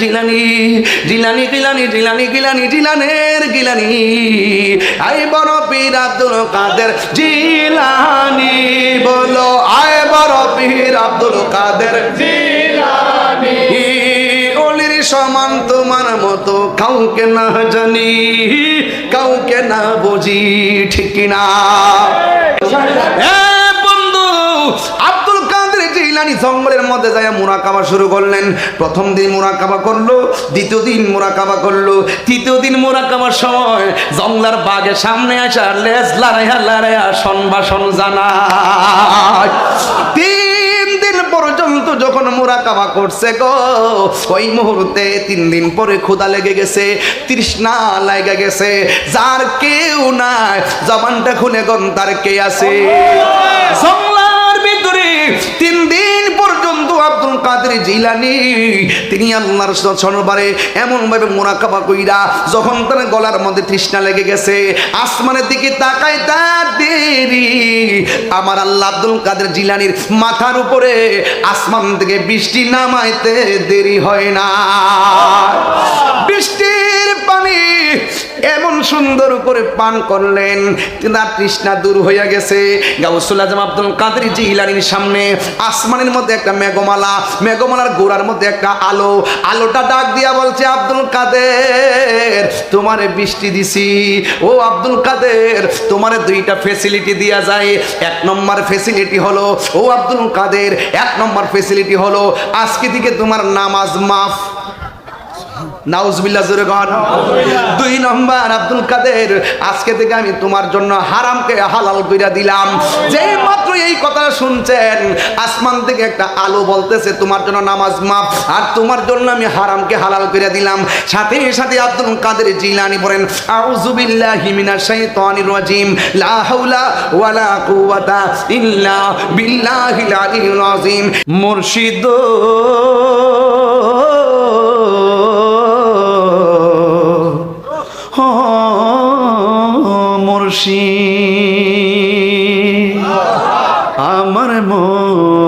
জিলানি জিলানি গিলানি জিলানি, গিলানি, জিলানের গিলানি। আই বড় পীর আব্দুল কাদের জিলানি, বলো, আয় বড় পীর আব্দুল কাদের জিলানি। অলির সমান তোমার মতো কাউকে না জানি, কাউকে না বুঝি, ঠিক না কাদের জঙ্গলের মধ্যে যায় মুরাকাবা শুরু করলেন। প্রথম দিন মুরাকাবা করল দ্বিতীয় দিন মুরাকাবা করল তৃতীয় দিন মুরাকাবার সময় জঙ্গলার বাগের সামনে আসা লেজ লারাইয়া লারাইয়া তিন দিন পর্যন্ত যখন মুরাকাবা করছে গো ওই মুহূর্তে তিন দিন পরে ক্ষুদা লেগে গেছে তৃষ্ণা লেগে গেছে যার কেউ নাই জবানটা খুলে গন তার কে আছে? ভিতরে তিন দিন আব্দুল কাদের জিলানি। তিনি আল্লাহর সনবারে এমন ভাবে মোনাকাবা কইরা যখন তার গলার মধ্যে তৃষ্ণা লেগে গেছে, আসমানের দিকে তাকায় তার দেরি। আমার আল্লাহ আব্দুল কাদের জিলানির মাথার উপরে আসমান থেকে বৃষ্টি নামাইতে দেরি হয় না। বৃষ্টির পানি এমন সুন্দর করে পান করলেন তার তৃষ্ণা দূর হইয়া গেছে। গাউসুল আজম আব্দুল কাদের জিলানির সামনে আসমানের মধ্যে একটা মেঘমালা, মেঘমালার গোড়ার মধ্যে একটা আলো। আলোটা ডাক দিয়া বলছে, আব্দুল কাদের, তোমারে বৃষ্টি দিছি। ও আব্দুল কাদের, তোমারে দুইটা ফেসিলিটি দিয়া যায়। এক নম্বর ফেসিলিটি হলো, ও আব্দুল কাদের, এক নম্বর ফেসিলিটি হলো, আজকে থেকে তোমার নামাজ মাফ। নাউজবিল্লাহ জোরে গন দুই নম্বর আব্দুল কাদের আজকে থেকে আমি তোমার জন্য হারামকে হালাল কইরা দিলাম। যে মাত্র এই কথাটা শুনছেন আসমান থেকে একটা আলো বলতেছে তোমার জন্য নামাজ মাফ আর তোমার জন্য আমি হারামকে হালাল কইরা দিলাম। সাথে সাথে আব্দুল কাদের জিলানি বলেন আউযু বিল্লাহি মিনাশ শাইতানির রাজিম লা হাওলা ওয়ালা কুওয়াতা ইল্লা বিল্লাহিল আলিয়্যিল আযীম মুর্শিদ মুর্শিদ আমার মন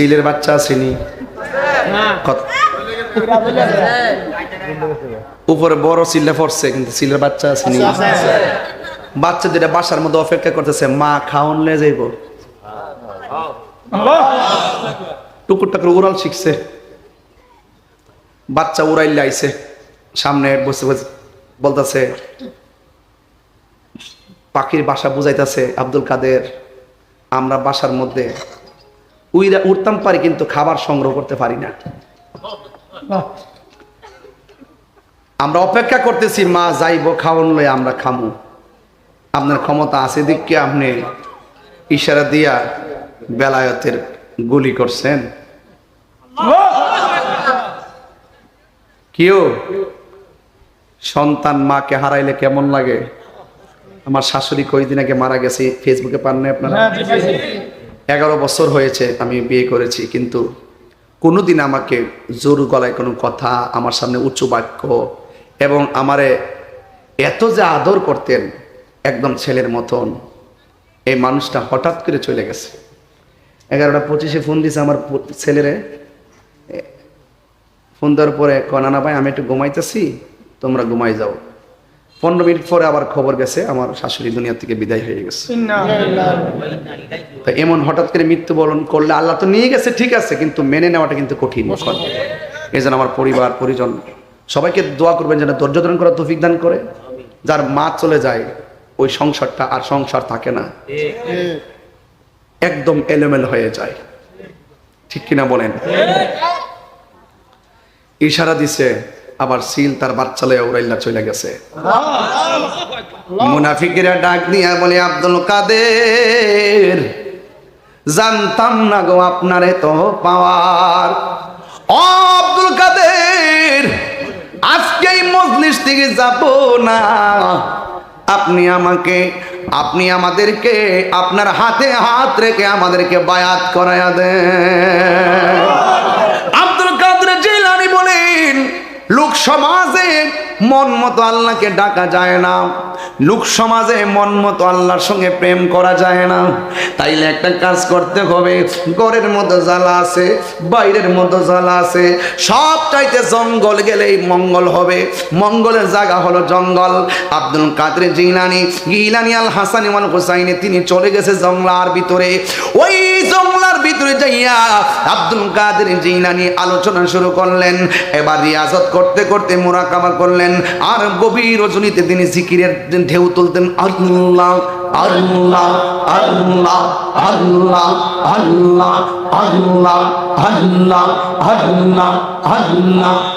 সিলের বাচ্চা আসেনি উপরে বড় সিলে পড়ছে কিন্তু সিলের বাচ্চা আসেনি বাচ্চা যেটা বাসার মধ্যে অপেক্ষা করতেছে মা খাওন লে যাইব। টুকুর টাকুর উড়াল শিখছে। বাচ্চা উড়াইলে আইছে সামনে বসে বসে বলতেছে পাখির বাসা বুঝাইতেছে আব্দুল কাদের আমরা বাসার মধ্যে উইরা উঠতাম পারি কিন্তু খাবার সংগ্রহ করতে পারি না। আমরা অপেক্ষা করতেছি মা যাইব খাওয়ান লয়ে আমরা খামু। আপনার ক্ষমতা আছে দিককে আপনি ইশারা দিয়া বেলায়তের গুলি করছেন। কেউ সন্তান মাকে হারাইলে কেমন লাগে? আমার শাশুড়ি কয়দিন আগে মারা গেছে ফেসবুকে পান না আপনারা? এগারো বছর হয়েছে আমি বিয়ে করেছি, কিন্তু কোনোদিন আমাকে জোর গলায় কোনো কথা, আমার সামনে উঁচু বাক্য এবং আমারে এত যে আদর করতেন একদম ছেলের মতন, এই মানুষটা হঠাৎ করে চলে গেছে। এগারোটা পঁচিশে ফোন দিছে আমার ছেলেরে। ফোন দেওয়ার পরে কনানা ভাই, আমি একটু ঘুমাইতেছি, তোমরা ঘুমাই যাও। পনেরো মিনিট পরে আবার খবর গেছে, আমার শাশুড়ি দুনিয়া থেকে বিদায় হয়ে গেছে। তো এমন হঠাৎ করে মৃত্যুবরণ করলে আল্লাহ তো নিয়ে গেছে ঠিক আছে কিন্তু মেনে নেওয়াটা কিন্তু কঠিন এই যেন আমার পরিবার পরিজন সবাইকে দোয়া করবেন যেন ধৈর্য ধারণ করার তৌফিক দান করে। যার মা চলে যায় ওই সংসারটা আর সংসার থাকে না। একদম এলোমেলো হয়ে যায়। ঠিক কিনা বলেন? ইশারা দিছে আবার সিল তার বাচ্চা লয়ে উড়াইল্লা চলে গেছে। মুনাফিকেরা ডাক দিয়া বলে আব্দুল কাদের? জানতাম না গো আপনার এত পাওয়ার। আব্দুল কাদের আজকে এই মজলিস থেকে যাব না। আপনি আমাকে, আপনি আমাদেরকে, আপনার হাতে হাত রেখে আমাদেরকে বায়াত করায়া দেন। আব্দুল কাদের জিলানি বলেন, লোক সমাজে মন মতো আল্লাহকে ডাকা যায় না। লোক সমাজে মন মতো আল্লাহর সঙ্গে প্রেম করা যায় না। তাইলে একটা কাজ করতে হবে। ঘরের মধ্যে জ্বালা আছে, বাইরের মধ্যে জ্বালা আছে। সবটাইতে জঙ্গল গেলেই মঙ্গল হবে। মঙ্গলের জায়গা হলো জঙ্গল। আব্দুল কাদের জিলানি, গিলানি আল হাসান ইমান হুসাইনি, তিনি চলে গেছে জঙ্গলার ভিতরে। ওই জঙ্গলার ভিতরে যাইয়া আব্দুল কাদের জিলানি আলোচনা শুরু করলেন। এবার রিয়াজত করতে করতে মোরাকাবা করলেন। আর গভীর রজনীতে তিনি জিকিরের ঢেউ তুলতেন আল্লাহ আল্লাহ আল্লাহ আল্লাহ আল্লাহ আল্লাহ আল্লাহ আল্লাহ আল্লাহ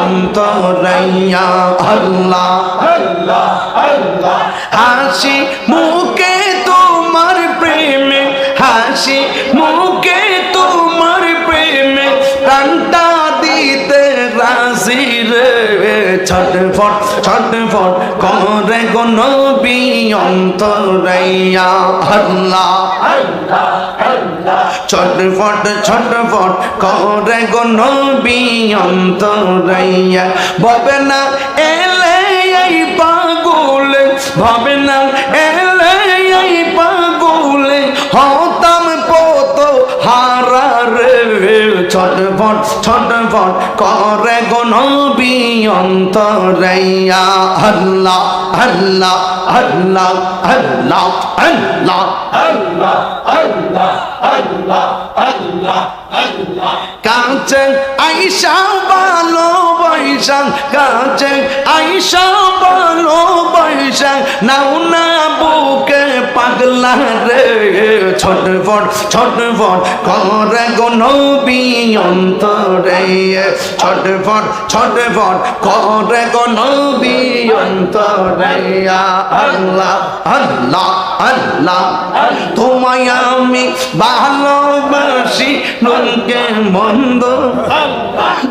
অন্তরাইয়া আল্লাহ আল্লাহ আল্লাহ। হাসি মুখে ছটফট করে কোন অন্তরাইয়া, আল্লাহ। ছটফট ছটফট করে কোন অন্তরাইয়া। ববে না এলে এই ভাবে না ছটফট ছটফট করে গো নবী অন্তরাইয়া। আল্লাহ আল্লাহ আল্লাহ আল্লাহ আল্লাহ আল্লাহ আল্লাহ। কাছে আইসা ভালো বৈশাখ কাছে আইসা ভালো বৈশাখ। নাও না বুকে পাগলা রে ছোট ফট ছোট ফট করে গনবি অন্তরে। ছোট ফট ছোট ফট করে গনবি অন্তরে। আল্লাহ আল্লাহ আল্লাহ আল্লাহ আমি ভালোবাসি লোকে মন্দ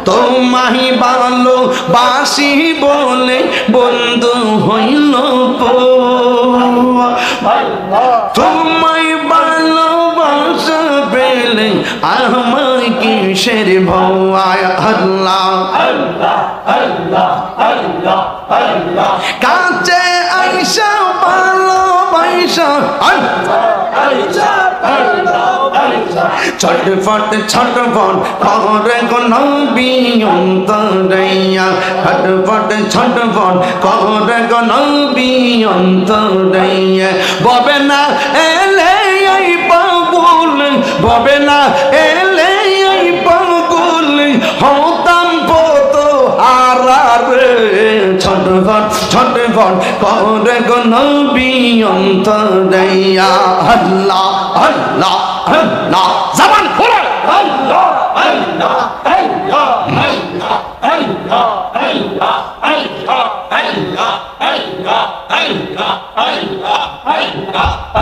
তোমাহি ভালো বাসি বলে বন্ধু হইল তোমায় ভালোবাসা পেলে আমার কিসের ভয়? আল্লাহ আল্লাহ কাছে আইসা ভালোবাসা। আল্লাহ আল্লাহ ছটফট ছটফট করে নবী অন্তরাইয়া। ছটফট ছটফট করে নবী অন্তরাইয়া। ববে না এলে এই পাগল, ববে না এলে এই পাগল, হতাম পত হারারে। ছটফট ছটফট করে নবী অন্তরাইয়া। আল্লাহ আল্লাহ। আল্লাহ জবান খোলো। আল্লাহ আল্লাহ আল্লাহ আল্লাহ আল্লাহ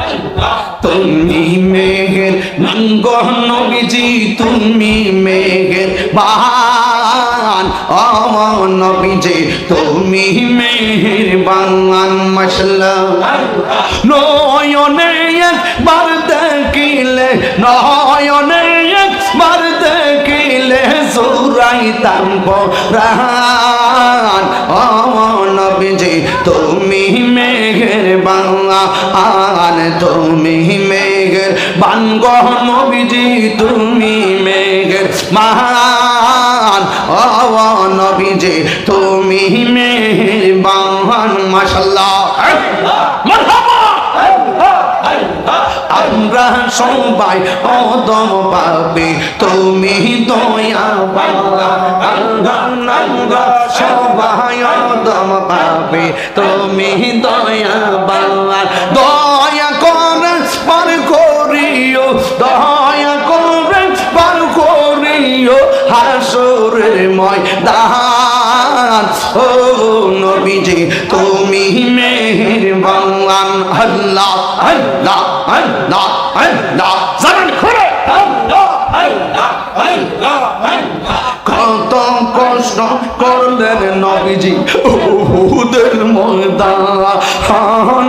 আল্লাহ তুমি মেঘের নাঙ্গ নবীজি তুমি মেঘের বাহান। অমর নবীজি তুমি মেহের বাংলান মশলা নয়নে নয়নে একবার দেখিলে সুরাইতাম প্রাণ। অমন নবীজি, তুমি মেঘের বাঙান তুমি মেঘের বানগ নবীজি, তুমি মেঘের মহান ও নবীজি, তুমি মেঘের বাহান মারহাবা আমরা সবাই অদম পাবে তুমি দয়া সবাই অদম পাবে তুমি দয়া দয়া করে, পার করিও, দয়া করে, পার করিও, হাসরের ময়দান। ও নবীজি, তুমি মেহেরবান আল্লাহ আল্লাহ আল্লাহ আল্লাহ। জানান খুলে। কত কষ্ট করলেন নবীজি ওদের ময়দান।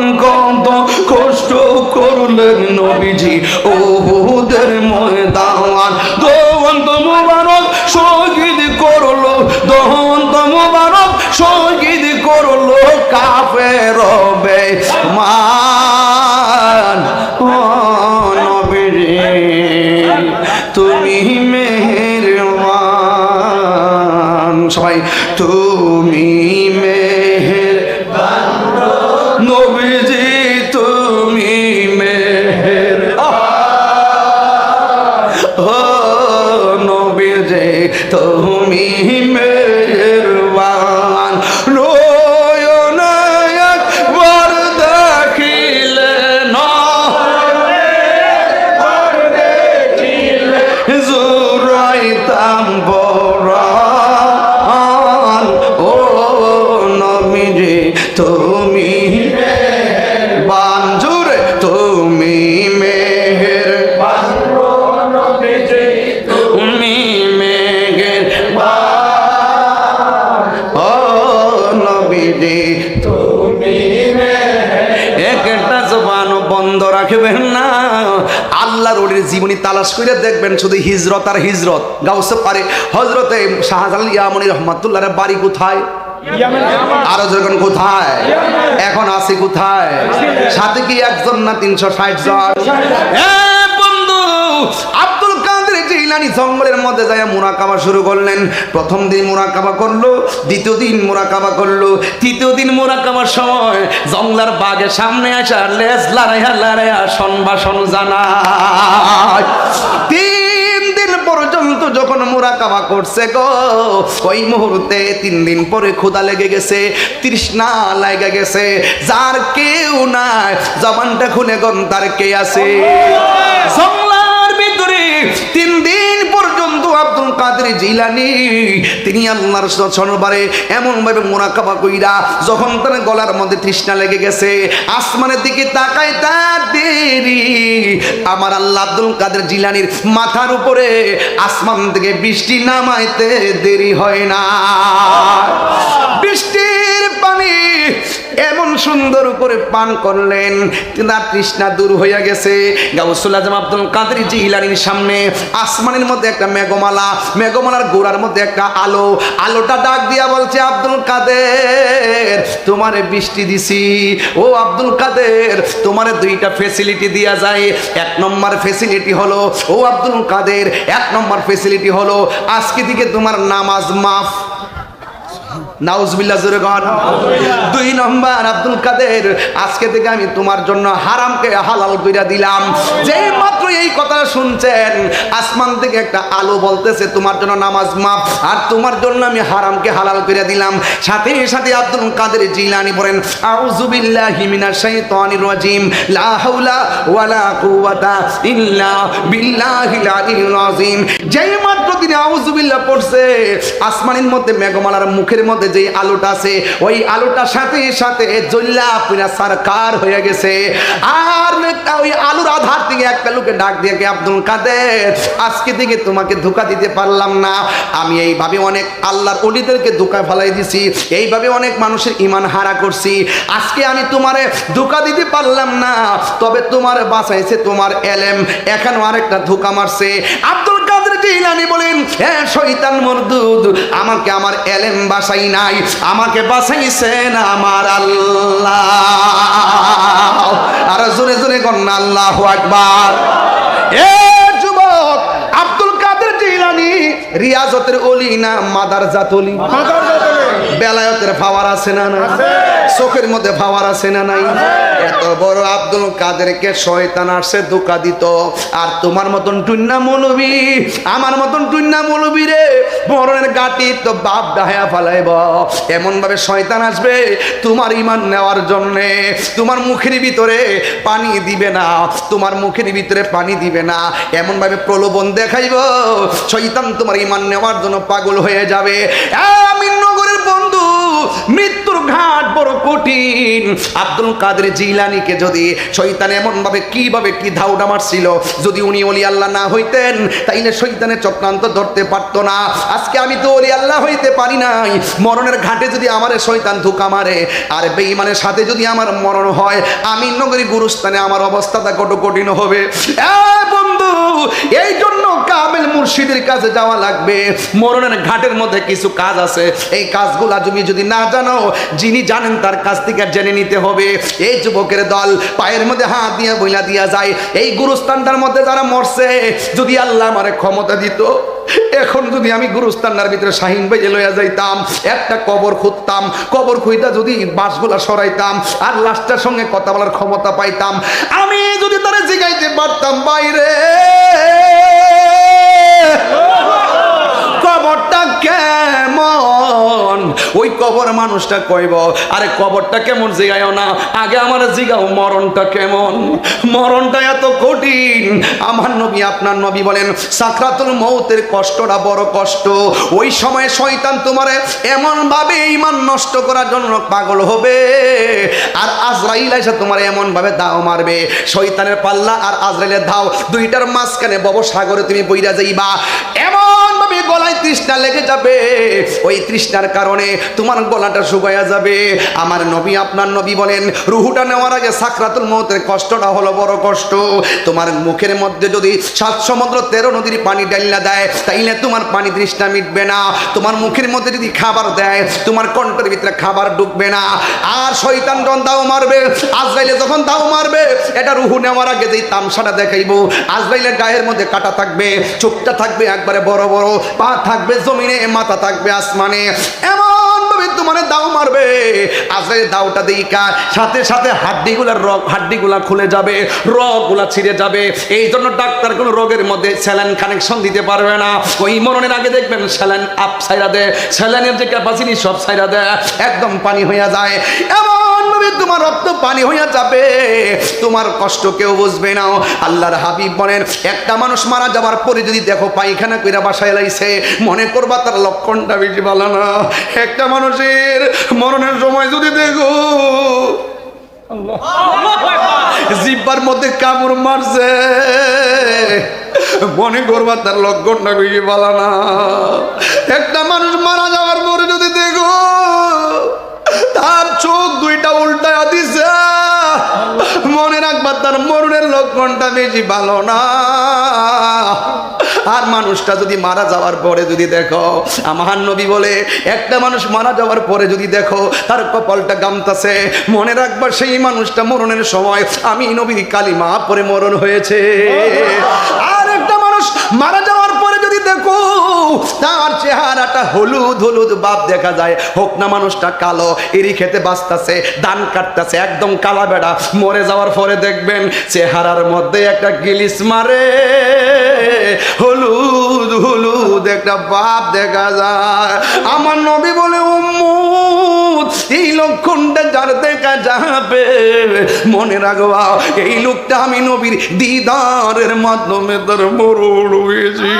তালাশ করে দেখবেন শুধু হিজরত আর হিজরত। গাউসে পারে। হজরতে শাহজালাল ইয়ামনি রহমতুল্লাহ বাড়ি কোথায়? আরও যখন কোথায়? এখন আছে কোথায়? সাথে কি একজন না তিনশো ষাট জন? বন্ধু জিলানি জঙ্গলের মধ্যে যায় মুরাকাবা শুরু করলেন। প্রথম দিন মুরাকাবা করল দ্বিতীয় দিন মুরাকাবা করল। তৃতীয় দিন মুরাকাবার সময় জঙ্গলার বাগের সামনে আসা লেজ লড়াইয়া লড়াইয়া সনবাসন জানায়। তিন দিন পর্যন্ত যখন মুরাকাবা করছে গো ওই মুহূর্তে তিন দিন পরে ক্ষুদা লেগে গেছে তৃষ্ণা লেগে গেছে। যার কেউ নাই জবানটা খুলে গন তার কে আছে? জঙ্গলার ভিতরে তিন দিন পর্যন্ত আব্দুল কাদের জিলানি, তিনি আল্লাহর সনবারে এমন ভাবে মোরাকাবা কইরা যখন তার গলার মধ্যে তৃষ্ণা লেগে গেছে, আসমানের দিকে তাকায় তার দেরি। আমার আল্লাহ আব্দুল কাদের জিলানির মাথার উপরে আসমান থেকে বৃষ্টি নামাইতে দেরি হয় না। এমন সুন্দর করে পান করলেন। তার তৃষ্ণা দূর হইয়া গেছে। গাউসুল আজম আব্দুল কাদের জিলানির সামনে আসমানের মধ্যে একটা মেঘমালা, মেঘমালার গোড়ার মধ্যে একটা আলো। আলোটা ডাক দিয়া বলছে, আব্দুল কাদের, তোমারে বৃষ্টি দিছি। ও আব্দুল কাদের, তোমারে দুইটা ফেসিলিটি দিয়া যায়। এক নম্বর ফেসিলিটি হলো, ও আব্দুল কাদের, এক নম্বর ফেসিলিটি হলো, আজকে দিকে তোমার নামাজ মাফ। নাউজবিল্লা দুই নম্বর আব্দুল কাদের আজকে থেকে আমি তোমার জন্য হারামকে হালাল কইরা দিলাম। যেই মাত্র এই কথাটা শুনছেন আসমান থেকে একটা আলো বলতেছে তোমার জন্য নামাজ মাফ আর তোমার জন্য আমি হারামকে হালাল কইরা দিলাম। সাথে সাথে আব্দুল কাদের জিলানি বলেন মিনাশ শাইতানির রাজিম লা হাওলা ওয়ালা কুওয়াতা ইল্লা বিল্লাহিল আযীম যেই মাত্র তিনি আউযু বিল্লাহ পড়ছে আসমানের মধ্যে মেঘমালার মুখের মধ্যে যে আলোটা আছে, ওই আলোটার সাথে সাথে জল্লা পুরা সরকার হয়ে গেছে। আর ওই আলোর আধার থেকে একটা লোকে ডাক দিয়ে কে, আব্দুল কাদের, আজকে থেকে তোমাকে ধোকা দিতে পারলাম না। আমি এইভাবে অনেক আল্লাহর অলিদেরকে ধোকা ফেলাই দিছি, এইভাবে অনেক মানুষের ইমান হারা করছি। আজকে আমি তোমারে ধোকা দিতে পারলাম না, তবে তোমার বাঁচাইছে তোমার এলেম। এখনও আরেকটা ধোকা মারছে। আব্দুল কাদের জিলানি বলেন শৈতান মরদুদ, আমাকে আমার এলেম বাসাই নাই, আমাকে বাসাইছেন আমার আল্লাহ। আর জোরে জোরে কন্যা আল্লাহ এ যুবক, আব্দুল কাদের জিলানি, রিয়াজতের অলি না মাদার জাতলি বেলায়তের ফাওয়ার আছে না নাই? চোখের মধ্যে ফাওয়ার আছে না নাই? এত বড় আব্দুল কাদেরকে শয়তান আসছে ধোকা দিত। আর তোমার মতন টুন্না মৌলবি আমার মতন টুন্না মৌলবি রে মরণের গাটি তো বাপ ডাহায়া ফালাইব। এমন ভাবে শয়তান আসবে তোমার ইমান নেওয়ার জন্যে তোমার মুখের ভিতরে পানি দিবে না তোমার মুখের ভিতরে পানি দিবে না। এমন ভাবে প্রলোভন দেখাইব শয়তান তোমার ইমান নেওয়ার জন্য পাগল হয়ে যাবে। আমিন নগরের বন্ধু মৃত্যুর ঘাট বড় কঠিন। আব্দুল কাদের জিলানিকে যদি শৈতান এমন ভাবে কীভাবে কি ধাউডা মারছিল, যদি উনি অলি আল্লাহ না হইতেন, তাইলে শৈতানের চক্রান্ত ধরতে পারতো না। আজকে আমি তো অলি আল্লাহ হইতে পারি নাই। মরণের ঘাটে যদি আমার শৈতান ধোকা মারে, আর বেঈমানের সাথে যদি আমার মরণ হয় আমি নগরী গুরুস্থানে আমার অবস্থাটা কত কঠিন হবে। বন্ধু এই জন্য কামেল মুর্শিদের কাছে যাওয়া লাগবে। মরণের ঘাটের মধ্যে কিছু কাজ আছে। এই কাজগুলা তুমি যদি না জানো, যিনি জানেন তার কাছ থেকে জেনে নিতে হবে। এই যুবকের দল পায়ের মধ্যে হাত দিয়ে বইলা দিয়া যায়। এই গুরুস্থানটার মধ্যে যারা মরছে, যদি আল্লাহ আমার ক্ষমতা দিত এখন যদি আমি গুরুস্তান্নার ভিতরে শাহিন বেজে লইয়া যাইতাম, একটা কবর খুঁজতাম, কবর খুঁজতা যদি বাঁশগুলা সরাইতাম, আর লাস্টার সঙ্গে কথা বলার ক্ষমতা পাইতাম, আমি যদি তারা জিগাইতে পারতাম, বাইরে। কেমন? ওই কবর মানুষটা কইব, আরে কবরটা কেমন জিগাইও না? আগে আমার জিগাও, মরণটা কেমন? মরণটা এত কঠিন। আমার নবী, আপনার নবী বলেন, সাকরাতুল মৌতের কষ্টটা বড় কষ্ট। ওই সময় শয়তান তোমারে এমন ভাবে ইমান নষ্ট করার জন্য পাগল হবে। আর আজরাইল এসে তোমার এমন ভাবে দাও মারবে। শয়তানের পাল্লা আর আজরাইলের দাও দুইটার মাঝখানে বব সাগরে তুমি বইরা যাইবা। এমন ভাবে গলায় তৃষ্ণা লেগে যাবে। ওই তৃষ্ণার কারণে তোমার গলাটা শুকায়া যাবে। আমার নবী, আপনার নবী বলেন, রুহুটা নেওয়ার আগে সাকরাতুল মৌতের কষ্টটা হলো বড় কষ্ট। তোমার মুখের মধ্যে যদি সাত সমুদ্র তেরো নদীর পানি ডাইলা দেয়, তাইলে তোমার পানি তৃষ্ণা মিটবে না। তোমার মুখের মধ্যে যদি খাবার দেয়, তোমার কণ্ঠের ভিতরে খাবার ঢুকবে না। আর শয়তান যখন দাও মারবে, আজরাইলে যখন দাও মারবে, এটা রুহু নেওয়ার আগে যেই তামসাটা দেখাইবো, আজরাইলের গায়ের মধ্যে কাটা থাকবে, চোখটা থাকবে একবারে বড় বড়। পা থাকবে জমিনে, মাথা থাকবে আসমানে। এমন ভাবে তোমার দাও মারবে। আজরাইলের দাওটা দিকা সাথে সাথে হাড্ডিগুলার রগ, হাড্ডিগুলা খুলে যাবে, রগগুলা ছিঁড়ে যাবে। এই জন্য ডাক্তার কোনো রোগের মধ্যে স্যালাইন কানেকশন দিতে পারবে না। ওই মরণের আগে দেখবেন স্যালাইন আপ সাইরা দেয়। স্যালাইনের যে ক্যাপাসিটি সব সাইরা দেয়। একদম পানি হইয়া যায়। এমন ভাবে তোমার রক্ত পানি হইয়া যাবে। তোমার কষ্ট কেউ বুঝবে না। আল্লাহর হাবিব বলেন, একটা মানুষ মারা যাবার পরে যদি দেখো পায়খানা কইরা বাসায় লাইছে, মনে করবা তার লক্ষণটা বেশি ভালো না। একটা মানুষের মরণের সময় যদি দেখো জিব্বার মধ্যে কামড় মারছে। মনে করবা তার লক্ষণটা বেশি ভালো না। একটা মানুষ মারা যাওয়ার পরে যদি দেখো, তার চোখ দুইটা উল্টায়া দিছে। মনে রাখবা তার মরণের লক্ষণটা বেশি ভালো না। আর মানুষটা যদি মারা যাওয়ার পরে যদি দেখো, আমার নবী বলে, একটা মানুষ মারা যাওয়ার পরে যদি দেখো, তার কপালটা গামতাছে। মনে রাখবার সেই মানুষটা মরণের সময় আমি নবীর কালিমা পরে মরণ হয়েছে। আর একটা মানুষ মারা যাওয়ার পরে দেখো, তার চেহারাটা হলুদ হলুদ বাপ দেখা যায়। হোক না মানুষটা কালো এরি খেতে বাঁচতেছে, দান কাটতেছে, একদম কালা বেড়া। মরে যাওয়ার পরে দেখবেন চেহারার মধ্যে একটা গিলিস মারে। হলুদ হলুদ একটা বাপ দেখা যায়। আমার নবী বলে উম্মুত এই লক্ষণটা যার দেখা যাবে। মনে রাখবা, এই লোকটা আমি নবীর দিদারের মাধ্যমে তার মরণ হয়েছি।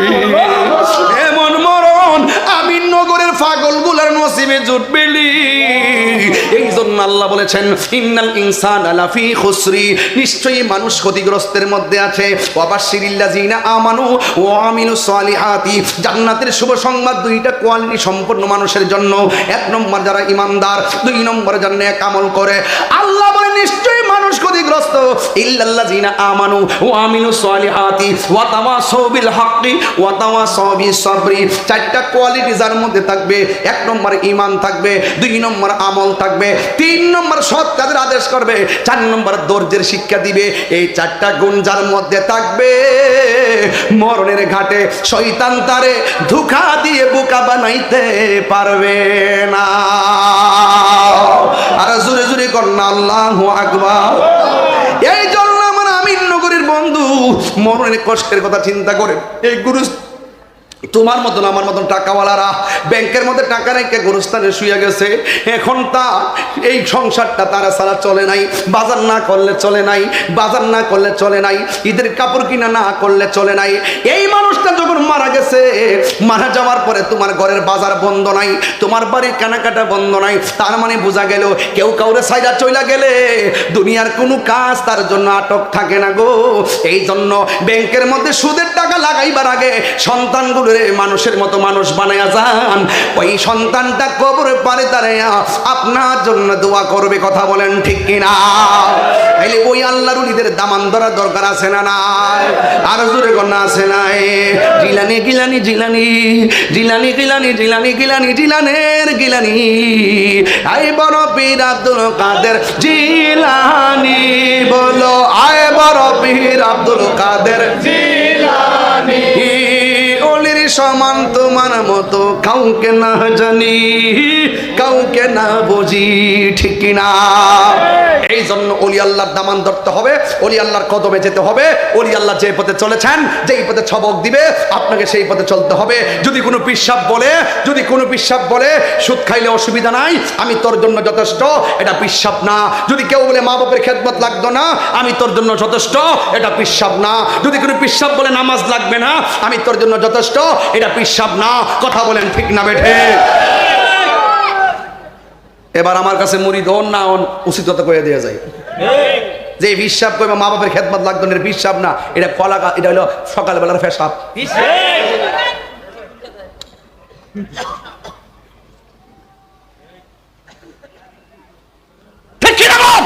এমন মরণ আমি নগরের পাগলগুলার নসিবে জুটবেলি। আল্লাহ বলেছেন, ইন্নাল ইনসান আলাফি খুসরি। নিশ্চয়ই মানুষ ক্ষতিগ্রস্তের মধ্যে আছে। ওয়াবাশিরিল্লাযিনা আমানু ওয়া আমিলু সলিহাতি। জান্নাতের শুভ সংবাদ দুইটা কোয়ালিটি সম্পন্ন মানুষের জন্য। এক নম্বর যারা ইমানদার, দুই নম্বর যারা নেক আমল করে। আল্লাহ নিশ্চয়ই মানুষ ক্ষতিগ্রস্ত। ইল্লাল্লাযিনা আমানু ওয়া সলিহাতি ওয়া তাওয়াসাউ বিল হাক্কি ওয়া তাওয়াসাউ বিস সাবরি। চারটা কোয়ালিটি যার মধ্যে থাকবে, এক নম্বর ঈমান থাকবে, দুই নম্বর আমল থাকবে, তিন নম্বর সৎ কাজের আদেশ করবে, চার নম্বর ধৈর্যের শিক্ষা দিবে। এই চারটা গুণ যার মধ্যে থাকবে, মরণের ঘাটে শয়তান তারে ধোঁকা দিয়ে বোকা বানাইতে পারবে না। আর জোরে জোরে কন্যা, আল্লাহ আকবার। এই জন্য আমার আমিন নগরীর বন্ধু মরণের কষ্টের কথা চিন্তা করে, এই গুরু তোমার মতন, আমার মতন টাকাওয়ালারা ব্যাংকের মধ্যে টাকা রেখে গোরস্থানে শুয়ে গেছে। এখন তা, এই সংসারটা তারা ছাড়া চলে নাই, বাজার না করলে চলে নাই, বাজার না করলে চলে নাই, ঈদের কাপড় কিনা না করলে চলে নাই। এই মানুষটা যখন মারা গেছে, মারা যাওয়ার পরে তোমার ঘরের বাজার বন্ধ নাই, তোমার বাড়ির কেনাকাটা বন্ধ নাই, তার মানে বোঝা গেল কেউ কাউরে সাইডা চইলা গেলে, দুনিয়ার কোনো কাজ তার জন্য আটক থাকে না গো। এই জন্য ব্যাংকের মধ্যে সুদের টাকা লাগাইবার আগে সন্তানগুলোরে মানুষের মতো মানুষ বানায়া যান। ওই সন্তানটা কবরে পারে দাঁড়াইয়া আপনার জন্য দোয়া করবে, কথা বলেন ঠিক কিনা? ওই আল্লাহর উলিদের দামান ধরা দরকার আছে না নাই? আর জোরে কন্যা আছে নাই? জিলানি, গিলানি, জিলানি জিলানি, গিলানি জিলানি, গিলানি, জিলানের গিলানি। আই বড় পীর আব্দুল কাদের জিলানি বলো, আয় বড় পীর আব্দুল কাদের জিলানি সমান তোমার মতো কাউকে না জানি কাউকে না বুঝি ঠিক না এই জন্য অলি আল্লাহর দামান ধরতে হবে, অলি আল্লাহর কদমে যেতে হবে, অলি আল্লাহ যে পথে চলেছেন, যেই পথে ছবক দিবে, আপনাকে সেই পথে চলতে হবে। যদি কোনো পিসাব বলে, যদি কোনো পিসাব বলে, সুদ খাইলে অসুবিধা নাই, আমি তোর জন্য যথেষ্ট, এটা পিসাব না। যদি কেউ বলে মা বাপের খেদমত লাগতো না, আমি তোর জন্য যথেষ্ট, এটা পিসাব না। যদি কোনো পিসাব বলে নামাজ লাগবে না, আমি তোর জন্য যথেষ্ট, এটা পিসাব না। কথা বলেন ঠিক না বেঠে? এবার আমার কাছে মুড়ি দন না অন, উচিত করে দেওয়া যায়। যে বিশ্বাব করবে মা বাপের খেদমত লাগতো না, এটা বিশ্বাব না, এটা কলা এটা হলো সকালবেলার বল?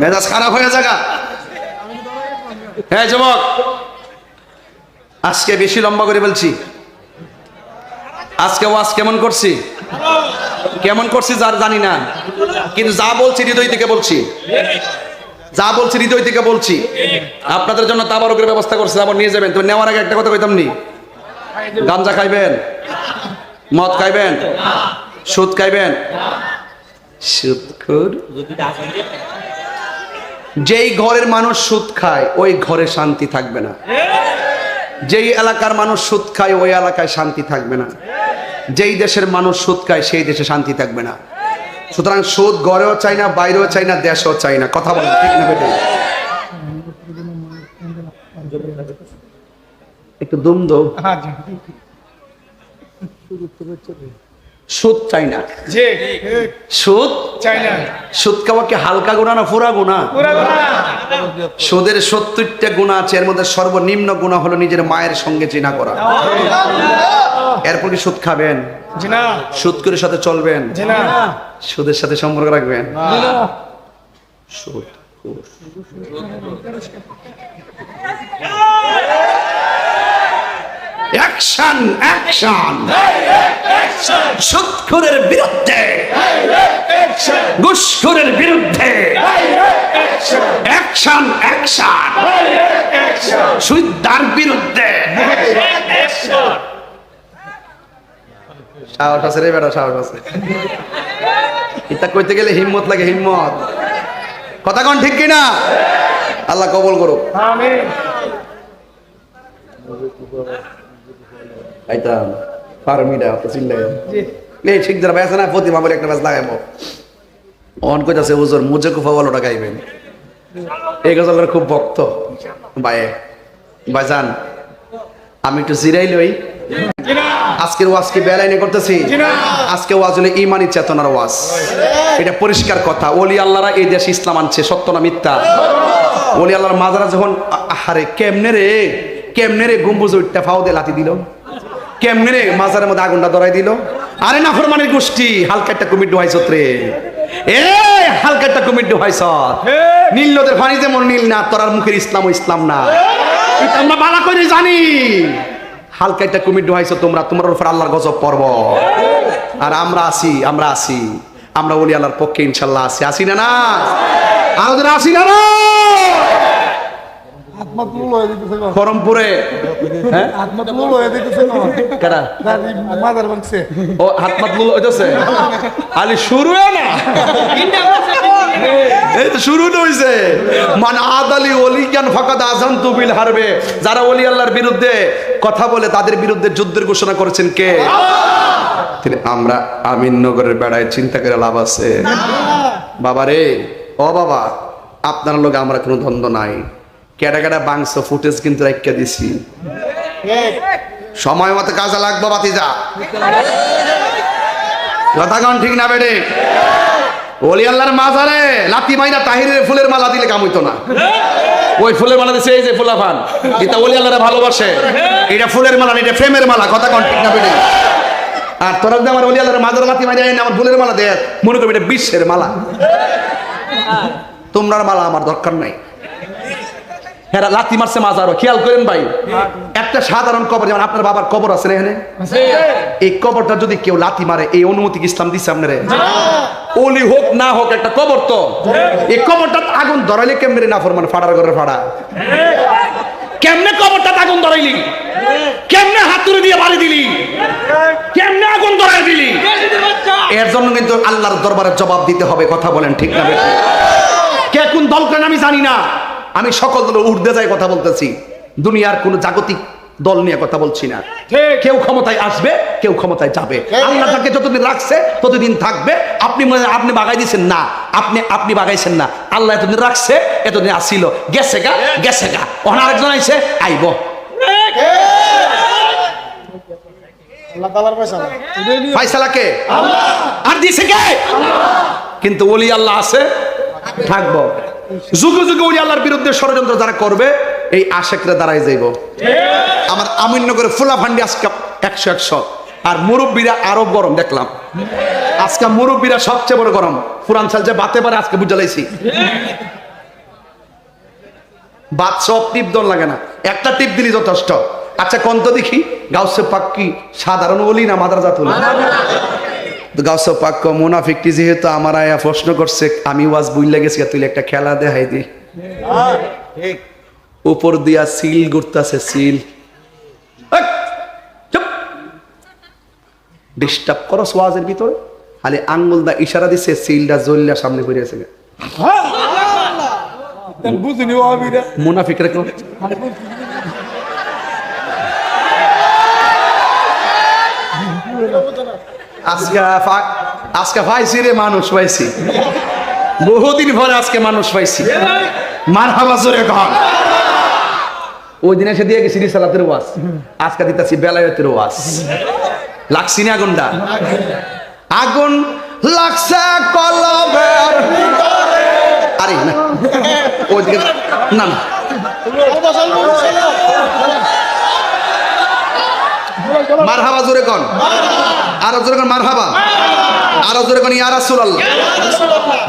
মেজাজ খারাপ হয়ে যাগা হ্যাঁ যুবক। আজকে বেশি লম্বা করে বলছি। আজকে ওয়াজ কেমন করছি? কেমন করছি যার জানি না। কিন্তু যা বলছি হৃদয় থেকে বলছি। যা বলছি হৃদয় থেকে বলছি। আপনাদের জন্য তাবারকের ব্যবস্থা করছি আবার নিয়ে যাবেন। তো নেওয়ার আগে একটা কথা কইতাম নি? গাঞ্জা খাইবেন? মদ খাইবেন? সুদ খাইবেন? যেই ঘরের মানুষ সুদ খায়, ওই ঘরে শান্তি থাকবে না। যেই এলাকার মানুষ সুদ খায়, ওই এলাকায় শান্তি থাকবে না। যেই দেশের মানুষ সুদ খায়, সেই দেশে শান্তি থাকবে না। সুতরাং সুদ গড়েও চাই না, বাইরেও চাই না, দেশেও চাই না। কথা বলেন, ঠিক না বেটে একটু দুম দো সুদ চাই না। সুদ? চাই না। সুদ খাওয়া কি হালকা গুণা না ফুরা পুরা গুণা। সুদের সত্তরটা গুণা আছে এর মধ্যে সর্বনিম্ন গুণা হলো নিজের মায়ের সঙ্গে চেনা করা। এরপর কি সুদ খাবেন? সুদ করে সাথে চলবেন? সুদের সাথে সম্পর্ক রাখবেন? সুদ। অ্যাকশন অ্যাকশন সুদখোরের বিরুদ্ধে। ঘুষখোরের বিরুদ্ধে। অ্যাকশন অ্যাকশন সুদার বিরুদ্ধে। সাহস আছে রে বেটা সাহস আছে। এটা কইতে গেলে হিম্মত লাগে হিম্মত। কথা কোন ঠিক কিনা? আল্লাহ কবল করুক। আমিন আইতাম ফার্মিটা তো চিল্লাই। ঠিক যারা বেসে না? প্রতিমা বলে একটা লাগাইবো। অন কইতাছে হুজুর মুজে কুফা গাইবেন। এই গজলের খুব ভক্ত। ভাই ভাইজান আমি একটু জিরাই লই। আজকের ওয়াজ কি বেলাইনে করতেছি? আজকে ওয়াজ হলো ইমানি চেতনার ওয়াজ। এটা পরিষ্কার কথা। ওলি আল্লাহরা এই দেশে ইসলাম আনছে সত্য না মিথ্যা? ওলি আল্লাহর মাজারা যখন আহারে কেমনে রে? কেমনে রে? গম্বুজ উঠতে ফাও দিয়ে লাথি দিল। কেমনে রে মাজারের মধ্যে আগুনটা ধরাই দিল? আরে না ফরমানের গোষ্ঠী হালকা একটা কুমির ডুহাইছ রে। এ হালকা একটা কুমির ডুহাইছ নীল নদের পানি যেমন নীল না তোরার মুখের ইসলাম ও ইসলাম না। এটা আমরা বালা করে জানি। হালকা একটা কুমির ডুহাইছ তোমরা তোমার উপর আল্লাহর গজব পর্ব আর আমরা আসি আমরা আসি আমরা বলি আল্লাহর পক্ষে ইনশাল্লাহ আসি আসি না না? আমাদের আসি না না? তুল হয়ে? হ্যাঁ? আত্মা তুল দিতেছে গো। কারা? মাদার ভাঙছে ও হাত মাত হইতেছে? আলি শুরু না? এই তো শুরু হইছে। মান আদালি ওলি ফাকাদ আজান তুবিল হারবে। যারা ওলি আল্লাহর বিরুদ্ধে কথা বলে তাদের বিরুদ্ধে যুদ্ধের ঘোষণা করেছেন কে? তিনি আমরা আমিননগরের বেড়ায় চিন্তা করে লাভ আছে। বাবা রে ও বাবা আপনার লোক আমরা কোনো দ্বন্দ্ব নাই। কেডা কেডা বাংশ ফুটেজ কিন্তু রেখে দিছি। সময় মতো কাজে লাগবো বাতিজা কথাগণ ঠিক না বেড়ে? ওলি আল্লাহর মাজারে লাতি মাইনা তাহিরের ফুলের মালা দিলে কাম হইতো না। ওই ফুলের মালা দিছে এই যে ফুলা ফান এটা ওলি আল্লাহরে ভালোবাসে। এটা ফুলের মালা এটা প্রেমের মালা কথা কন ঠিক না বেড়ে? আর তোরা যদি আমার ওলি আল্লাহর মাজারে লাতি মাইনা আমার ফুলের মালা দে মনে করবি এটা বিশ্বের মালা। তোমরার মালা আমার দরকার নাই। হ্যাঁ লাথি মারছে মাজারও। খেয়াল করেন ভাই একটা সাধারণ কবর যেমন আপনার বাবার কবর আছে এখানে? এই কবরটা যদি কেউ লাথি মারে এই অনুমতি কি ইসলাম দিচ্ছে আপনারে? ওলি হোক না হোক একটা কবর তো। এই কবরটা আগুন ধরাইলে কেমনে না ফরমান ফাড়ার ঘরে ফাড়া? কেমনে কবরটা আগুন ধরাইলি? কেমনে হাতুড়ি দিয়ে বাড়ি দিলি? কেমনে আগুন ধরাই দিলি? এর জন্য কিন্তু আল্লাহর দরবারে জবাব দিতে হবে কথা বলেন ঠিক না? কে কোন দল করেন আমি জানি না। আমি সকল দল উর্ধে যায় কথা বলতেছি। দুনিয়ার কোন জাগতিক দল নিয়ে কথা বলছি না। কেউ ক্ষমতায় আসবে কেউ ক্ষমতায় যাবে। আল্লাহ তাকে যতদিন রাখছে ততদিন থাকবে। আপনি মনে আপনি বাগাই দিয়েছেন না। আপনি আপনি বাগাইছেন না। আল্লাহ এতদিন রাখছে এতদিন আসিল। গেছে গা গেছে গা। ওখানে আরেকজন আইছে আইব। ফাইসালাকে আর দিছে কে? কিন্তু ওলি আল্লাহ আছে থাকব। যুগে যুগে ওলি আল্লাহর বিরুদ্ধে ষড়যন্ত্র যারা করবে, এই আশেকরা দাঁড়াই যাইব। আমার আমিননগরে ফুলা ফান্ডি আজকে একশো একশো। আর মুরব্বীরা আরও গরম, দেখলাম। আজকে মুরব্বীরা সবচেয়ে বড় গরম। পুরান সাল যে বাতে পারে, আজকে বুঝালাইছি বাদ সব টিপ দল লাগে না। একটা টিপ দিলি যথেষ্ট। আচ্ছা কন্ত দেখি? গাউসে পাক কি সাধারণ বলি না মাদার জাত বলি গাউসে পাক ক মুনাফিকটি যেহেতু আমার আয়া প্রশ্ন করছে আমি ওয়াজ বুঝলে গেছি তুই একটা খেলা দেখাই দি। উপর দিয়া সিল ঘুরতাছে সিল। ডিস্টার্ব করো ওয়াজের ভিতরে। খালি আঙ্গুল দা ইশারা দিছে সিলটা জ্বললা সামনে পড়ে আছে তার আজকে আজকে পাইছি রে, মানুষ পাইছি। বহুদিন পরে আজকে মানুষ পাইছি। মার হাবা জোরে কর ওই দিন এসে দিয়ে গেছি রিসালাতের ওয়াজ। আজকে দিতেছি বেলায়তের ওয়াজ। লাগছি না আগুনটা আগুন লাগছে কলবের আরে না ওইদিকে না না। মার হাবা জোরে কন আর জোরে কন মার হাবা আর জোরে কন ইয়ার আসুল আল্লাহ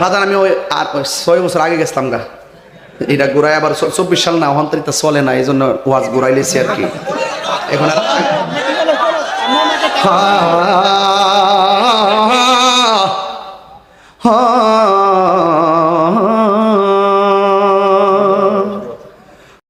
বাজান আমি ওই আর ছয় বছর আগে গেছিলাম গা এটা ঘুরাই আবার চব্বিশ সাল না অন্তরিত চলে না এই জন্য ওয়াজ ঘুরাই লেছি আর কি এখন আর হা হা